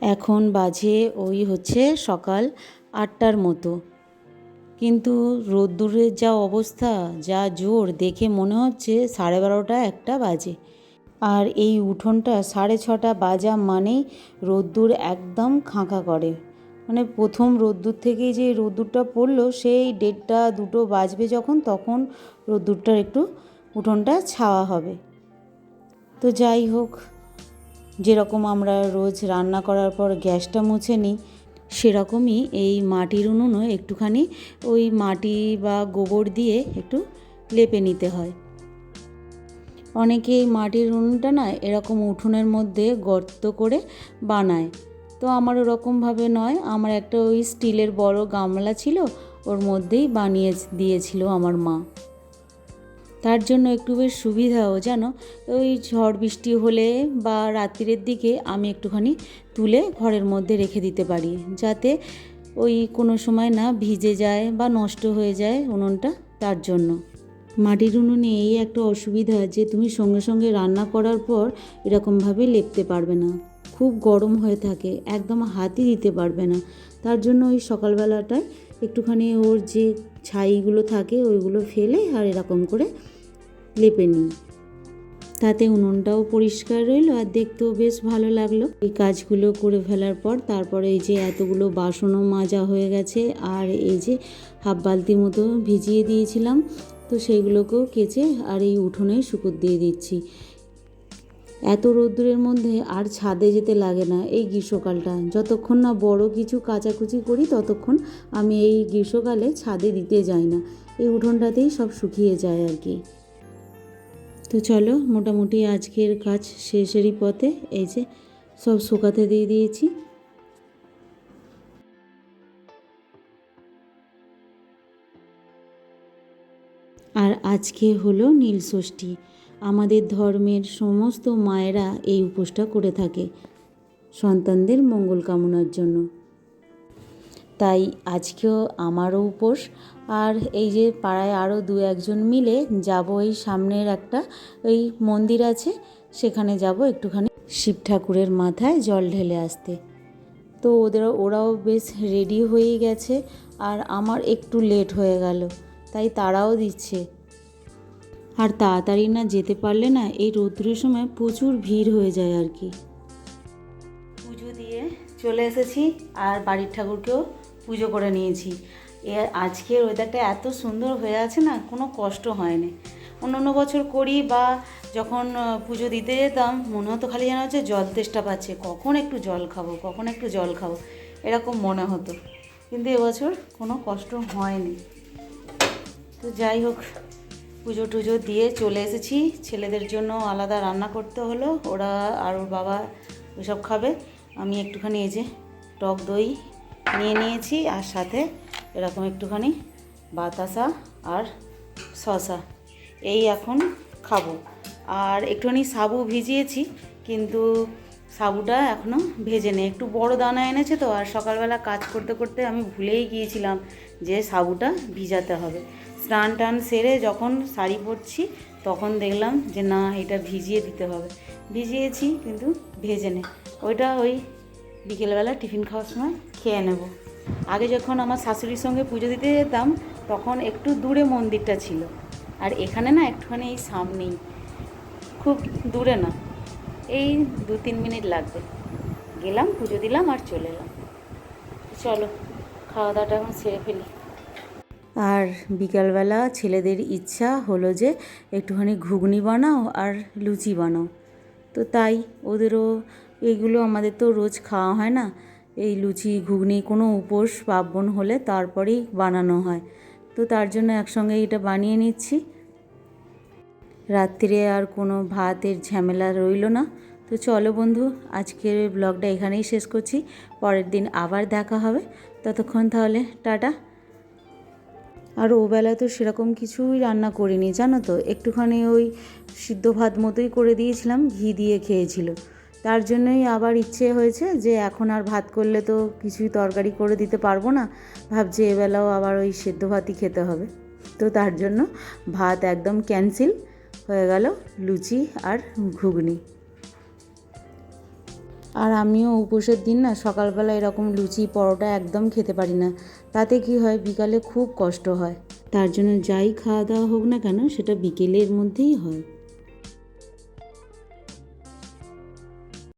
এখন বাজে ওই হচ্ছে সকাল আটটার মতো। কিন্তু রোদ্দুরের যা অবস্থা, যা জোর, দেখে মনে হচ্ছে সাড়ে বারোটা একটা বাজে। আর এই উঠোনটা সাড়ে ছটা বাজা মানেই রোদ্দুর একদম খাঁকা করে। মানে প্রথম রোদ্দুর থেকেই যে রোদ্দুরটা পড়ল, সেই দেড়টা দুটো বাজবে যখন, তখন রোদ্দুরটার একটু উঠোনটা ছাওয়া হবে। তো যাই হোক যেরকম আমরা রোজ রান্না করার পর গ্যাসটা মুছে নিই, সেরকমই এই মাটির উনুনও একটুখানি ওই মাটি বা গোবর দিয়ে একটু লেপে নিতে হয়। অনেকে এই মাটির উনুনটা না এরকম উঠোনের মধ্যে গর্ত করে বানায়। তো আমার ওরকমভাবে নয়, আমার একটা ওই স্টিলের বড় গামলা ছিল, ওর মধ্যেই বানিয়ে দিয়েছিল আমার মা। তার জন্য একটু বেশ সুবিধাও, জানো? ওই ঝড় বৃষ্টি হলে বা রাত্রির দিকে আমি একটুখানি তুলে ঘরের মধ্যে রেখে দিতে পারি, যাতে ওই কোনো সময় না ভিজে যায় বা নষ্ট হয়ে যায় উনুনটা তার জন্য। মাটির উনুনে এই একটা অসুবিধা যে তুমি সঙ্গে সঙ্গে রান্না করার পর এরকমভাবে লেপতে পারবে না। খুব গরম হয়ে থাকে, একদম হাতই দিতে পারবে না। তার জন্য ওই সকালবেলাটায় একটুখানি ওর যে ছাইগুলো থাকে ওইগুলো ফেলে আর এরকম করে লেপে নিই। তাতে উনুনটাও পরিষ্কার রইল আর দেখতেও বেশ ভালো লাগল। এই কাজগুলো করে ফেলার পর তারপরে এই যে এতগুলো বাসনও মাজা হয়ে গেছে আর এই যে হাফ বালতি মতো ভিজিয়ে দিয়েছিলাম। তো সেইগুলোকেও কেচে আর এই উঠোনে শুকুর দিয়ে দিচ্ছি। এত রোদ্দুরের মধ্যে আর ছাদে যেতে লাগে না এই গ্রীষ্মকালটা। যতক্ষণ না বড় কিছু কাচাকুচি করি ততক্ষণ আমি এই গ্রীষ্মকালে ছাদে দিতে যাই না। এই উঠোনটাতেই সব শুকিয়ে যায় আর কি। তো চলো মোটামুটি আজকের কাজ শেষেরই পথে এই যে সব শুকাতে দিয়ে দিয়েছি। আর আজকে হলো নীলষষ্ঠী আমাদের ধর্মের সমস্ত মায়েরা এই উপোসটা করে থাকে। সন্তানদের মঙ্গল কামনার জন্য। তাই আজকেও আমারও উপোস। আর এই যে পাড়ায় আরও দু একজন মিলে যাব এই সামনের একটা, ওই মন্দির আছে, সেখানে যাব একটুখানি শিব ঠাকুরের মাথায় জল ঢেলে আসতে। তো ওদের, ওরাও বেশ রেডি হয়েই গেছে, আর আমার একটু লেট হয়ে গেল, তাই তারাও দিচ্ছে। আর তাড়াতাড়ি না যেতে পারলে না এই রৌদ্রের সময় প্রচুর ভিড় হয়ে যায় আর কি। পুজো দিয়ে চলে এসেছি, আর বাড়ির ঠাকুরকেও পুজো করে নিয়েছি। এ আজকের ওয়েদারটা এত সুন্দর হয়ে আছে না, কোনো কষ্ট হয়নি। অন্য অন্য বছর করি বা যখন পুজো দিতে যেতাম, মনে হতো খালি যেন হচ্ছে জল তেষ্টা পাচ্ছে। কখন একটু জল খাব, কখন একটু জল খাব, এরকম মনে হতো। কিন্তু এবছর কোনো কষ্ট হয়নি। তো যাই হোক, পুজো টুজো দিয়ে চলে এসেছি। ছেলেদের জন্য আলাদা রান্না করতে হলো। ওরা আর ওর বাবা ওসব খাবে। আমি একটুখানি এই যে টক দই নিয়ে নিয়েছি আর সাথে এরকম একটুখানি বাতাসা আর শশা এই এখন খাব। আর একটুখানি সাবু ভিজিয়েছি, কিন্তু সাবুটা এখনও ভেজে নেই। একটু বড় দানা এনেছে তো, আর সকালবেলা কাজ করতে করতে আমি ভুলেই গিয়েছিলাম যে সাবুটা ভিজাতে হবে। স্নান টান সেরে যখন শাড়ি পরছি, তখন দেখলাম যে না, এটা ভিজিয়ে দিতে হবে। ভিজিয়েছি, কিন্তু ভেজে নে ওইটা ওই বিকেলবেলা টিফিন খাওয়ার সময় খেয়ে নেব। আগে যখন আমার শাশুড়ির সঙ্গে পুজো দিতে যেতাম, তখন একটু দূরে মন্দিরটা ছিল। আর এখানে না একটুখানি এই সামনেই। খুব দূরে না। এই দু তিন মিনিট লাগবে। গেলাম, পুজো দিলাম আর চলে এলাম। চলো খাওয়া দাওয়াটা এখন সেরে ফেলি। আর বিকালবেলা ছেলেদের ইচ্ছা হলো যে একটুখানি ঘুগনি বানাও আর লুচি বানাও। তো তাই ওদেরও এগুলো আমাদের তো রোজ খাওয়া হয় না। এই লুচি, ঘুগনি কোনো উপোস পার্বণ হলে তারপরেই বানানো হয়। তো তার জন্য একসঙ্গে এটা বানিয়ে নিচ্ছি। রাত্রিরে আর কোনো ভাতের ঝামেলা রইল না। তো চলো বন্ধু, আজকের ব্লগটা এখানেই শেষ করছি। পরের দিন আবার দেখা হবে। ততক্ষণ তাহলে টাটা। আর ওবেলা তো সেরকম কিছুই রান্না করিনি, জানো তো? একটুখানি ওই সিদ্ধ ভাত মতোই করে দিয়েছিলাম, ঘি দিয়ে খেয়েছিল। তার জন্যই আবার ইচ্ছে হয়েছে যে এখন আর ভাত করলে তো কিছুই তরকারি করে দিতে পারব না। ভাবছি এবেলাও আবার ওই সেদ্ধ ভাতই খেতে হবে। তো তার জন্য ভাত একদম ক্যান্সেল হয়ে গেল লুচি আর ঘুগনি। আর আমিও উপোসের দিন না সকালবেলা এরকম লুচি, পরোটা একদম খেতে পারি না। তাতে কি হয়, বিকালে খুব কষ্ট হয়। তার জন্য যাই খাওয়া দাওয়া হোক না কেন, সেটা বিকেলের মধ্যেই হয়।